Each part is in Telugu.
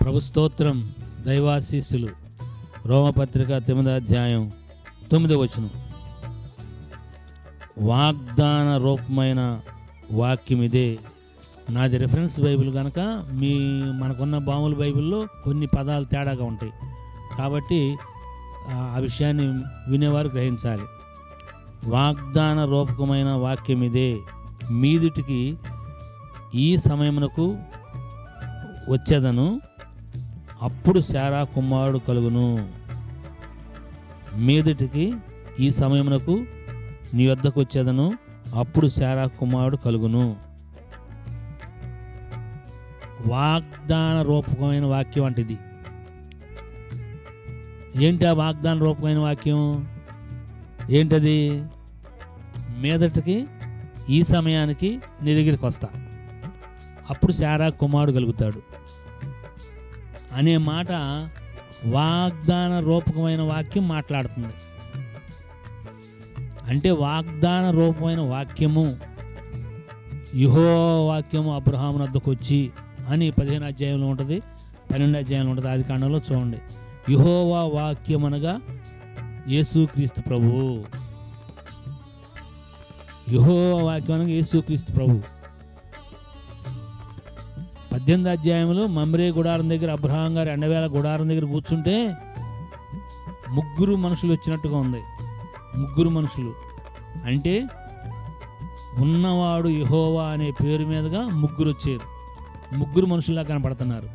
ప్రభు స్తోత్రం దైవాశీస్సులు. రోమపత్రిక తొమ్మిదో అధ్యాయం తొమ్మిదో వచనం. వాగ్దాన రూపమైన వాక్యం ఇదే. నాది రిఫరెన్స్ బైబిల్ కనుక మీ మనకున్న బాముల బైబిల్లో కొన్ని పదాలు తేడాగా ఉంటాయి. కాబట్టి ఆ విషయాన్ని వినేవారు గ్రహించాలి. వాగ్దాన రూపకమైన వాక్యం ఇదే. మీదుటికి ఈ సమయమునకు వచ్చేదను. అప్పుడు శారా కుమారుడు కలుగును. మీదటికి ఈ సమయమునకు నీ వద్దకు వచ్చేదను అప్పుడు శారా కుమారుడు కలుగును. వాగ్దాన రూపకమైన వాక్యం అంటే ఇది ఏంటి ఆ వాగ్దాన రూపకమైన వాక్యం? ఏంటది? మీదటికి ఈ సమయానికి నీ దగ్గరికి వస్తా. అప్పుడు శారా కుమారుడు కలుగుతాడు. అనే మాట వాగ్దాన రూపకమైన వాక్యం మాట్లాడుతుంది. అంటే వాగ్దాన రూపమైన వాక్యము యుహో వాక్యము అబ్రహాం వద్దకు వచ్చి అని పదిహేను అధ్యాయంలో ఉంటుంది పన్నెండు అధ్యాయంలో ఉంటుంది ఆది కాండంలో చూడండి. యుహోవా వాక్యం అనగా యేసుక్రీస్తు ప్రభువు యుహోవా వాక్యం అనగా యేసుక్రీస్తు ప్రభువు పద్దెనిమిది అధ్యాయంలో మమ్రే గుడారం దగ్గర అబ్రహాం గారు ఎండవేల గుడారం దగ్గర కూర్చుంటే ముగ్గురు మనుషులు వచ్చినట్టుగా ఉంది. ముగ్గురు మనుషులు. అంటే ఉన్నవాడు యహోవా అనే పేరు మీదుగా ముగ్గురు వచ్చారు. ముగ్గురు మనుషుల్లా కనపడుతున్నారు.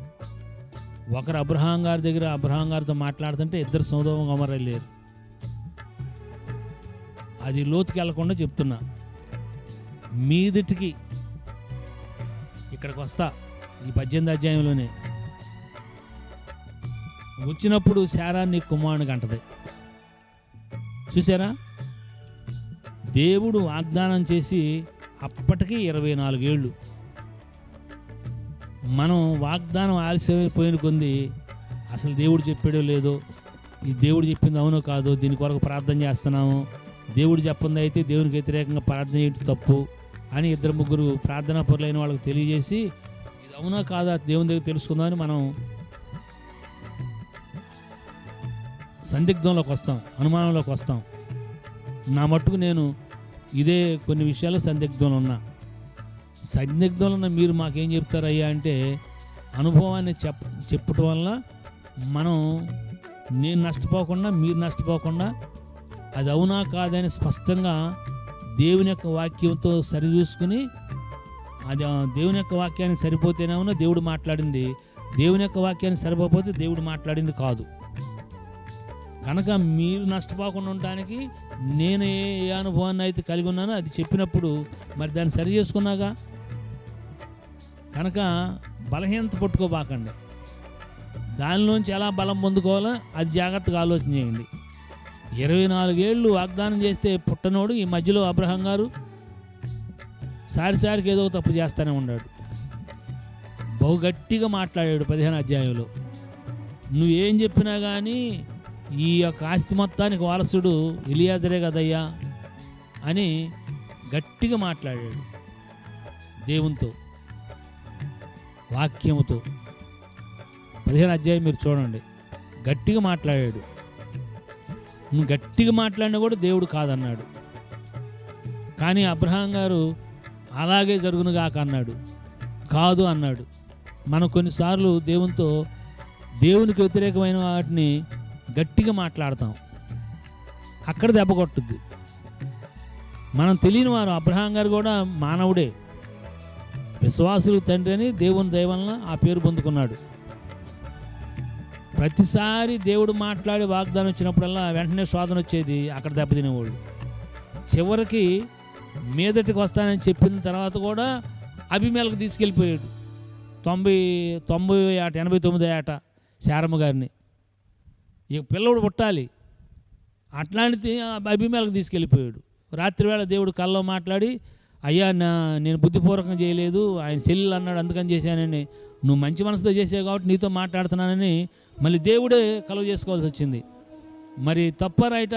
ఒకరు అబ్రహాం గారి దగ్గర అబ్రహాం గారితో మాట్లాడుతుంటే ఇద్దరు సౌదవం గమర వెళ్ళారు అది లోతుకి వెళ్ళకుండా చెప్తున్నా. మీదిటికి ఇక్కడికి వస్తా. ఈ పద్దెనిమిది అధ్యాయంలోనే. వచ్చినప్పుడు శారాన్ని కుమారునికి అంటది. చూసారా దేవుడు వాగ్దానం చేసి అప్పటికి ఇరవై నాలుగేళ్ళు. మనం వాగ్దానం ఆలస్యమైపోయిన కొంది అసలు దేవుడు చెప్పాడో లేదో ఈ దేవుడు చెప్పింది అవునో కాదో దీని కొరకు ప్రార్థన చేస్తున్నాము. దేవుడు చెప్పింది అయితే దేవునికి వ్యతిరేకంగా ప్రార్థన చేయడం తప్పు అని ఇద్దరు ముగ్గురు ప్రార్థనా పరులైన వాళ్ళకి తెలియజేసి ఇది అవునా కాదా దేవుని దగ్గర తెలుసుకుందామని మనం సందిగ్ధంలోకి వస్తాం అనుమానంలోకి వస్తాం. నా మట్టుకు నేను ఇదే కొన్ని విషయాలు సందిగ్ధంలో ఉన్నా. సందిగ్ధంలో ఉన్న మీరు మాకేం చెప్తారయ్యా అంటే అనుభవాన్ని చెప్ చెప్పటం వల్ల మనం నేను నష్టపోకుండా మీరు నష్టపోకుండా అది అవునా కాదని స్పష్టంగా దేవుని యొక్క వాక్యంతో సరిచూసుకుని అది దేవుని యొక్క వాక్యానికి సరిపోతేనేమో దేవుడు మాట్లాడింది. దేవుని యొక్క వాక్యాన్ని సరిపోతే దేవుడు మాట్లాడింది కాదు. కనుక మీరు నష్టపోకుండా ఉండడానికి నేను ఏ ఏ అనుభవాన్ని అయితే కలిగి ఉన్నానో అది చెప్పినప్పుడు మరి దాన్ని సరి చేసుకున్నాగా? కనుక బలహీనత పట్టుకోబాకండి. దానిలోంచి ఎలా బలం పొందుకోవాలో అది జాగ్రత్తగా ఆలోచన చేయండి. ఇరవై నాలుగేళ్ళు వాగ్దానం చేస్తే పుట్టనోడు ఈ మధ్యలో అబ్రహం గారు సారి సారికి ఏదో తప్పు చేస్తూనే ఉన్నాడు. బహు గట్టిగా మాట్లాడాడు పదిహేను అధ్యాయంలో. నువ్వేం చెప్పినా కానీ ఈ యొక్క ఆస్తి మొత్తానికి వారసుడు ఇలియాజరే కదయ్యా అని గట్టిగా మాట్లాడాడు దేవునితో వాక్యముతో. పదిహేను అధ్యాయం మీరు చూడండి. గట్టిగా మాట్లాడాడు. నువ్వు గట్టిగా మాట్లాడినా కూడా దేవుడు కాదన్నాడు. కానీ అబ్రహాం గారు అలాగే జరుగునుగాక అన్నాడు. కాదు అన్నాడు. మనం కొన్నిసార్లు దేవునితో దేవునికి వ్యతిరేకమైన వాటిని గట్టిగా మాట్లాడతాం. అక్కడ దెబ్బ కొట్టుద్ది. మనం తెలియని వారు అబ్రహాం గారు కూడా మానవుడే. విశ్వాసులు తండ్రి అని దేవుని దయవలన ఆ పేరు పొందుకున్నాడు. ప్రతిసారి దేవుడు మాట్లాడి వాగ్దానం వచ్చినప్పుడల్లా వెంటనే శోధన వచ్చేది అక్కడ దెబ్బతినేవాళ్ళు. చివరికి మీదటికి వస్తానని చెప్పిన తర్వాత కూడా అభిమేలకు తీసుకెళ్ళిపోయాడు. తొంభై తొంభై ఆట ఎనభై తొమ్మిది ఆట శారమ్మ గారిని. ఇక పిల్లడు పుట్టాలి. అట్లాంటిది అభిమేలకు తీసుకెళ్ళిపోయాడు. రాత్రివేళ దేవుడు కల్లో మాట్లాడి అయ్యా నా నేను బుద్ధిపూర్వకం చేయలేదు ఆయన చెల్లెలు అన్నాడు అందుకని చేశానని. నువ్వు మంచి మనసుతో చేసావు కాబట్టి నీతో మాట్లాడుతున్నానని మళ్ళీ దేవుడే కలువ చేసుకోవాల్సి వచ్చింది. మరి తప్ప రైట?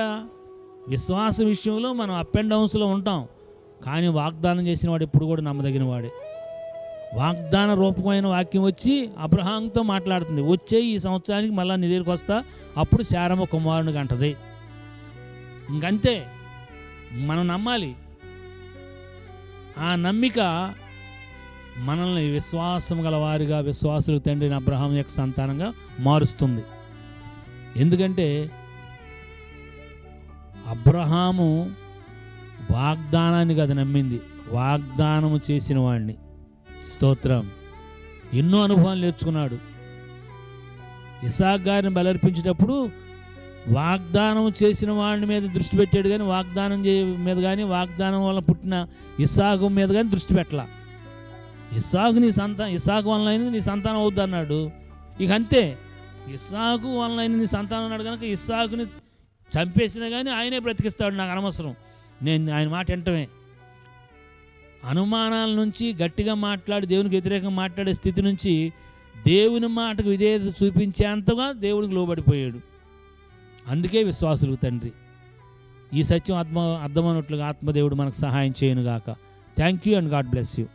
విశ్వాస విషయంలో మనం అప్ అండ్ డౌన్స్లో ఉంటాం. కానీ వాగ్దానం చేసిన వాడు ఎప్పుడు కూడా నమ్మదగిన వాడే వాగ్దాన రూపమైన వాక్యం వచ్చి అబ్రహాంతో మాట్లాడుతుంది. వచ్చే ఈ సంవత్సరానికి మళ్ళీ నీ దగ్గరికి వస్తా అప్పుడు శారమ్మ కుమారునికి అంటది ఇంకంతే మనం నమ్మాలి. ఆ నమ్మిక మనల్ని విశ్వాసం గలవారిగా విశ్వాసులు తండ్రిని అబ్రహాం యొక్క సంతానంగా మారుస్తుంది. ఎందుకంటే అబ్రహాము వాగ్దానాన్ని కదా నమ్మింది. వాగ్దానము చేసిన వాడిని స్తోత్రం. ఎన్నో అనుభవాలు నేర్చుకున్నాడు. ఇసాక్ గారిని బలర్పించేటప్పుడు వాగ్దానం చేసిన వాడిని మీద దృష్టి పెట్టాడు కానీ వాగ్దానం చే మీద కానీ వాగ్దానం వల్ల పుట్టిన ఇసాగు మీద కానీ దృష్టి పెట్టలా. ఇసాగు నీ సంతానం వల్ల నైన్ నీ సంతానం అవుద్ది అన్నాడు. ఇక అంతే. ఇసాకు వలన నీ సంతానం అన్నాడు కనుక ఇసాకుని చంపేసినా కానీ ఆయనే బ్రతికిస్తాడు నాకు అనవసరం. నేను ఆయన మాట వింటమే. అనుమానాల నుంచి గట్టిగా మాట్లాడి దేవునికి వ్యతిరేకంగా మాట్లాడే స్థితి నుంచి దేవుని మాటకు విధేయత చూపించేంతగా దేవునికి లోబడిపోయాడు. అందుకే విశ్వాసులకు తండ్రి ఈ సత్యం ఆత్మ అర్థమైనట్లుగా ఆత్మదేవుడు మనకు సహాయం చేయనుగాక. Thank you and God bless you